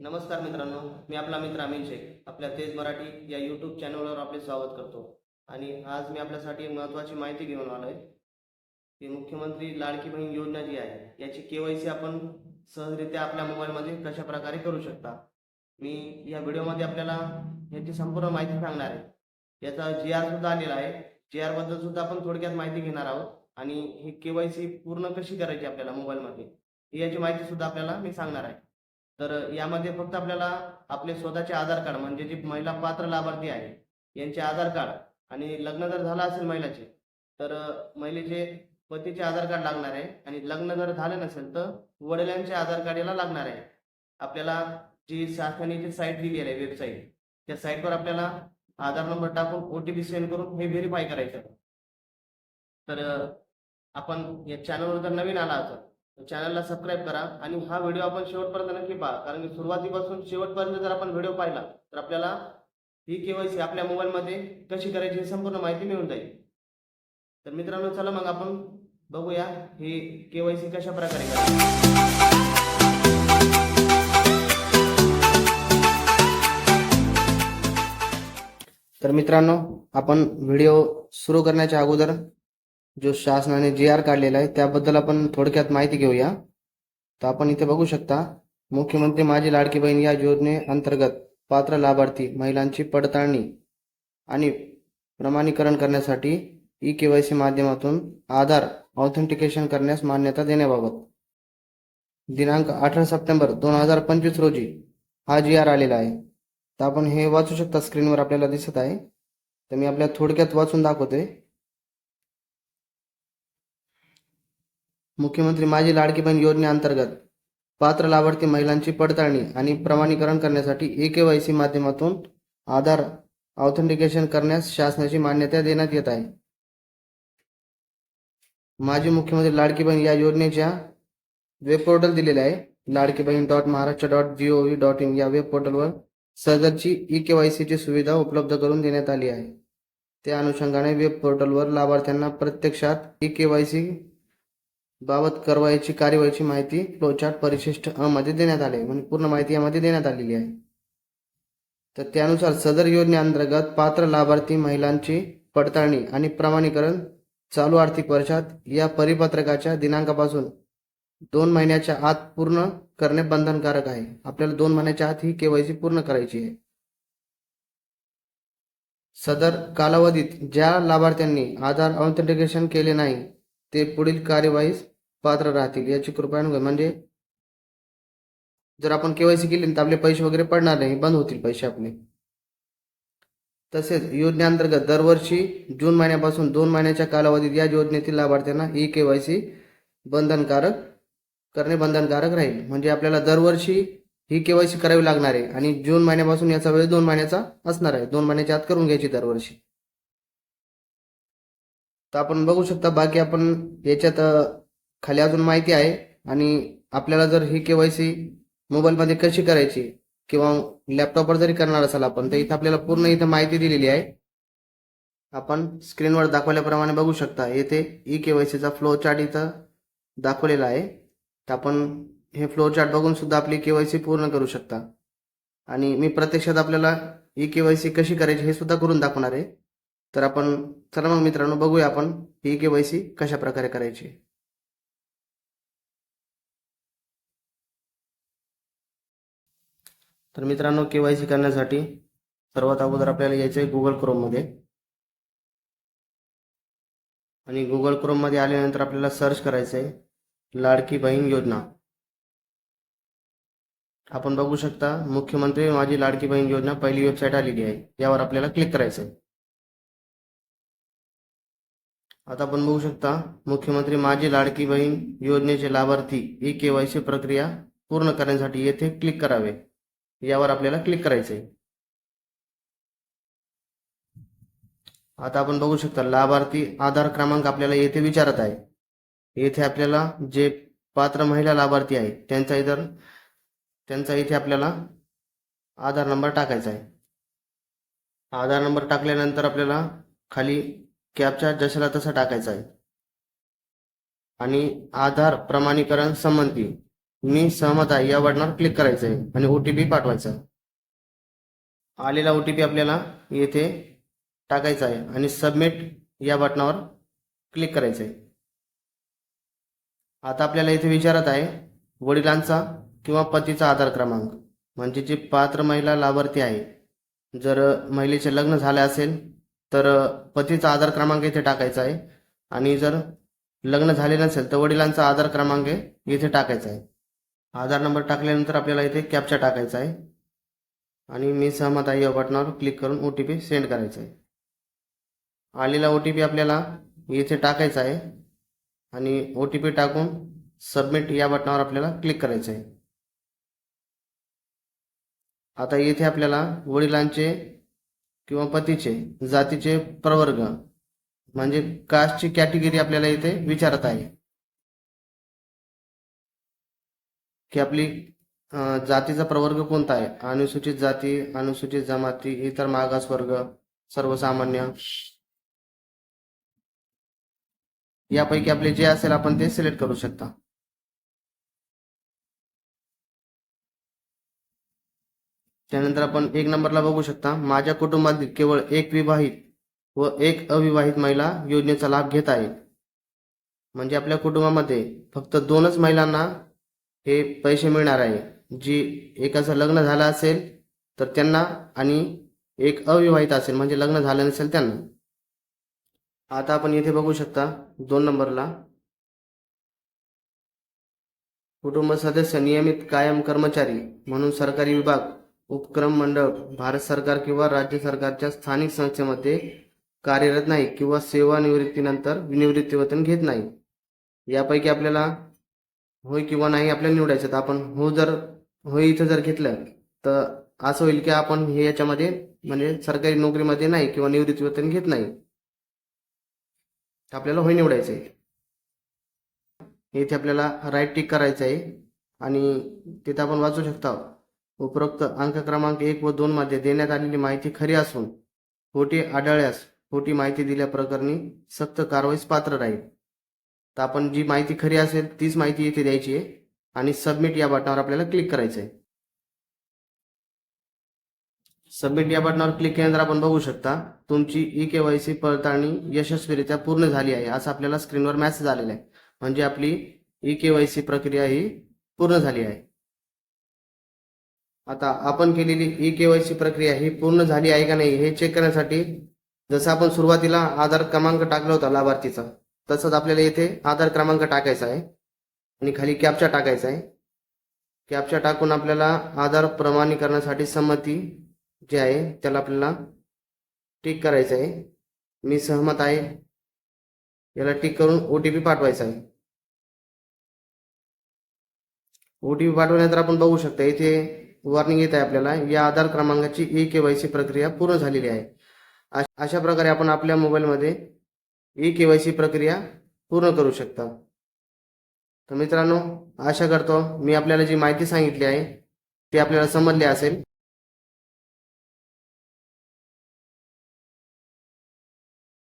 नमस्कार मित्रांनो मी आपला मित्र अमित शेख. आपल्या तेज मराठी या यूट्यूब चॅनलवर आपले स्वागत करतो. आणि आज मी आपल्यासाठी महत्त्वाची माहिती घेऊन आलो आहे की मुख्यमंत्री लाडकी बहीण योजना जी आहे याची के वाय सी आपण सहजरित्या आपल्या मोबाईलमध्ये कशा प्रकारे करू शकता? मी या व्हिडिओमध्ये आपल्याला याची संपूर्ण माहिती सांगणार आहे. याचा जी आर सुद्धा आलेला आहे. जी आरबद्दल सुद्धा आपण थोडक्यात माहिती घेणार आहोत. आणि ही के वाय सी पूर्ण कशी करायची आपल्याला मोबाईलमध्ये याची माहिती सुद्धा आपल्याला मी सांगणार आहे. तर यामध्ये फक्त आपल्याला आपले स्वतःचे आधार कार्ड म्हणजे जी महिला पात्र लाभार्थी आहे यांचे आधार कार्ड आणि लग्न जर झालं असेल महिलाचे तर महिलेचे पतीचे आधार कार्ड लागणार आहे आणि लग्न जर झालं नसेल तर वडिलांचे आधार कार्ड याला लागणार आहे. आपल्याला जी शासनाने जी साईट दिली आहे वेबसाईट त्या साईटवर आपल्याला आधार नंबर टाकून ओ टी पी सेंड करून हे व्हेरीफाय करायचं. तर आपण या चॅनलवर जर नवीन आला असं चॅनलला सबस्क्राईब करा आणि हा व्हिडिओ आपण शेवटपर्यंत नक्की पहा. कारण की सुरुवातीपासून शेवटपर्यंत जर आपण व्हिडिओ पाहिला तर आपल्याला ही केवायसी आपल्या मोबाईलमध्ये कशी करायची ही संपूर्ण माहिती मिळून जाईल. तर मित्रांनो चला मग आपण बघूया ही केवायसी कशा प्रकारे करायची. तर मित्रांनो आपण व्हिडिओ सुरू करण्याच्या अगोदर जो शासनाने जी आर काढलेला आहे त्याबद्दल आपण थोडक्यात माहिती घेऊया. तर आपण इथे बघू शकता मुख्यमंत्री माझी लाडकी बहीण या योजने अंतर्गत पात्र लाभार्थी महिलांची पडताळणी आणि प्रमाणीकरण करण्यासाठी ई के वाय सी माध्यमातून आधार ऑथेंटिकेशन करण्यास मान्यता देण्याबाबत. दिनांक अठरा सप्टेंबर दोन हजार पंचवीस रोजी हा जी आर आलेला आहे. तर आपण हे वाचू शकता स्क्रीनवर आपल्याला दिसत आहे. तर मी आपल्या थोडक्यात वाचून दाखवतोय. मुख्यमंत्री माझी लाडकी बहीण योजनेअंतर्गत पात्र लाभार्थी महिलांची पडताळणी आणि प्रमाणीकरण करण्यासाठी ए के वाय सी माध्यमातून आधार ऑथेंटिकेशन करण्यास शासनाची मान्यता देण्यात येत आहे. माजी मुख्यमंत्री लाडकी बहीण या योजनेच्या वेब पोर्टल दिलेले आहे. Ladki Bahin dot Maharashtra dot G O V dot in या वेब पोर्टलवर सदरची ई के वाय सीची सुविधा उपलब्ध करून देण्यात आली आहे. त्या अनुषंगाने वेब पोर्टलवर लाभार्थ्यांना प्रत्यक्षात ई के वाय सी बाबत कारवाईची कार्यवाहीची माहिती फ्लोचार्ट परिशिष्ट अ मध्ये देण्यात आले. म्हणजे पूर्ण माहिती यामध्ये देण्यात आलेली आहे. तर त्यानुसार सदर योजनेअंतर्गत पात्र लाभार्थी महिलांची पडताळणी आणि प्रमाणीकरण चालू आर्थिक वर्षात या परिपत्रकाच्या दिनांकापासून दोन महिन्याच्या आत पूर्ण करणे बंधनकारक आहे. आपल्याला दोन महिन्याच्या आत ही केवायसी पूर्ण करायची आहे. सदर कालावधीत ज्या लाभार्थ्यांनी आधार ऑथेंटिकेशन केले नाही ते पुढील कार्यवाहीस पात्र राहतील. याची कृपया म्हणजे जर आपण केवायसी केली तर आपले पैसे वगैरे पडणार नाही बंद होतील पैसे आपले. तसेच योजनेअंतर्गत दरवर्षी जून महिन्यापासून दोन महिन्याच्या कालावधीत या योजनेतील लाभार्थ्यांना ई केवायसी बंधनकारक करणे बंधनकारक राहील. म्हणजे आपल्याला दरवर्षी ही केवायसी करावी लागणार आहे आणि जून महिन्यापासून याचा वेळ दोन महिन्याचा असणार आहे. दोन महिन्याच्या आत करून घ्यायची दरवर्षी. तर आपण बघू शकता बाकी आपण याच्यात खाली अजून माहिती आहे. आणि आपल्याला जर ही केवायसी मोबाईलमध्ये कशी करायची किंवा लॅपटॉपवर जरी करणार असाल आपण तर इथं आपल्याला पूर्ण इथं माहिती दिलेली आहे. आपण स्क्रीनवर दाखवल्याप्रमाणे बघू शकता येथे ई केवायसीचा फ्लो चार्ट इथं दाखवलेला आहे. तर आपण हे फ्लो चार्ट बघून सुद्धा आपली केवायसी पूर्ण करू शकता. आणि मी प्रत्यक्षात आपल्याला ई केवायसी कशी करायची हे सुद्धा करून दाखवणार आहे. तर आपण चला मग मित्रांनो बघूया आपण ही केवायसी कशा प्रकारे करायची. तर मित्रांनो केवायसी करण्यासाठी सर्वात अगोदर आपल्याला यायचं आहे गुगल क्रोममध्ये आणि गुगल क्रोममध्ये आल्यानंतर आपल्याला सर्च करायचं आहे लाडकी बहीण योजना. आपण बघू शकता मुख्यमंत्री माझी लाडकी बहीण योजना पहिली वेबसाईट आलेली आहे यावर आपल्याला क्लिक करायचं आहे आता आपण बघू शकता मुख्यमंत्री माझी लाडकी बहीण योजनेचे लाभार्थी ई के वाय सी प्रक्रिया पूर्ण करण्यासाठी येथे क्लिक करावे. यावर आपल्याला क्लिक करायचे आहे आता आपण बघू शकता लाभार्थी आधार क्रमांक आपल्याला येथे विचारत आहे. येथे आपल्याला जे पात्र महिला लाभार्थी आहे त्यांचा इतर त्यांचा इथे आपल्याला आधार नंबर टाकायचा आहे. आधार नंबर टाकल्यानंतर आपल्याला खाली कॅपचा जशाला तसा टाकायचा आहे. आणि आधार प्रमाणीकरण संबंधी मी सहमत आहे या बटनावर क्लिक करायचं आहे आणि ओ टी पी पाठवायचा. आहे आलेला ओ टी पी आपल्याला येथे टाकायचा आहे आणि सबमिट या बटनावर क्लिक करायचं आहे आता आपल्याला इथे विचारत आहे वडिलांचा किंवा पतीचा आधार क्रमांक. म्हणजे जी पात्र महिला लाभार्थी आहे जर महिलेचे लग्न झाले असेल तर पतीचा आधार क्रमांक इथे टाकायचा आहे. आणि जर लग्न झाले नसेल तर वडिलांचा आधार क्रमांक इथे टाकायचा आहे. आधार नंबर टाकल्यानंतर आपल्याला इथे कॅप्चा टाकायचा आहे. आणि मी सहमत आहे या बटनावर क्लिक करून ओ टी पी सेंड करायचा आहे. आलेला ओ टी पी आपल्याला इथे टाकायचा आहे. आणि ओ टी पी टाकून सबमिट या बटनावर आपल्याला क्लिक करायचं आहे. आता येथे आपल्याला वडिलांचे किंवा पतीचे जातीचे प्रवर्ग. म्हणजे कास्टची कॅटेगरी आपल्याला इथे विचारत आहे. की आपली जातीचा प्रवर्ग कोणता आहे? अनुसूचित जाती अनुसूचित जमाती इतर मागास वर्ग सर्वसामान्य. यापैकी आपले जे असेल आपण ते सिलेक्ट करू शकता. त्यानंतर आपण एक नंबरला बघू शकता. माझ्या कुटुंबातील केवळ एक विवाहित व एक अविवाहित महिला योजनेचा लाभ घेत आहे म्हणजे आपल्या कुटुंबामध्ये फक्त दोनच महिलांना हे पैसे मिळणार आहे. जी एकाचं लग्न झालं असेल तर त्यांना आणि एक अविवाहित असेल म्हणजे लग्न झालं नसेल त्यांना. आता आपण येथे बघू शकता दोन नंबरला. कुटुंब सदस्य नियमित कायम कर्मचारी म्हणून सरकारी विभाग उपक्रम मंडळ भारत सरकार किंवा राज्य सरकारच्या स्थानिक संस्थेमध्ये कार्यरत नाही किंवा सेवानिवृत्तीनंतर निवृत्तीवेतन घेत नाही. यापैकी आपल्याला होय किंवा नाही आपल्याला निवडायचं तर आपण हो जर होय इथं जर घेतलं तर असं होईल की आपण हे याच्यामध्ये म्हणजे सरकारी नोकरीमध्ये नाही किंवा निवृत्तीवेतन घेत नाही. आपल्याला होय निवडायचं आहे. इथे आपल्याला राईट टिक करायचं आहे आणि तिथं आपण वाचू शकता. उपरोक्त अंक क्रमांक एक व दोन मध्ये देण्यात आलेली माहिती खरी असून खोटी आढळल्यास खोटी माहिती दिल्या प्रकरणी सक्त कारवाईस पात्र राहील. तर आपण जी माहिती खरी असेल तीच माहिती इथे द्यायची आहे आणि सबमिट या बटनावर आपल्याला क्लिक करायचं आहे सबमिट या बटनावर क्लिक केल्यानंतर आपण बघू शकता तुमची ई के वाय सी पडताळणी यशस्वीरित्या पूर्ण झाली आहे असं आपल्याला स्क्रीनवर मॅसेज आलेला आहे. म्हणजे आपली ई के वाय सी प्रक्रिया ही पूर्ण झाली आहे. आता आपण केलेली ई केवायसी सी प्रक्रिया ही पूर्ण झाली आहे का नाही हे चेक करण्यासाठी जसं आपण सुरुवातीला आधार क्रमांक टाकला होता लाभार्थीचा तसंच आपल्याला येथे आधार क्रमांक टाकायचा आहे आणि खाली कॅप्चा टाकायचा आहे. कॅप्चा टाकून आपल्याला आधार प्रमाणीकरणासाठी संमती जे आहे त्याला आपल्याला टिक करायचं आहे. मी सहमत आहे. याला टिक करून ओ टी पी पाठवायचा आहे. ओ टी पी पाठवल्यानंतर आपण बघू शकता इथे वॉर्निंग येत आहे आपल्याला. या आधार क्रमांकाची ई के वाय सी प्रक्रिया पूर्ण झालेली आहे. अशा प्रकारे आपण आपल्या मोबाईलमध्ये ई के वाय सी प्रक्रिया पूर्ण करू शकता. तर मित्रांनो आशा करतो मी आपल्याला जी माहिती सांगितली आहे ती आपल्याला समजली असेल.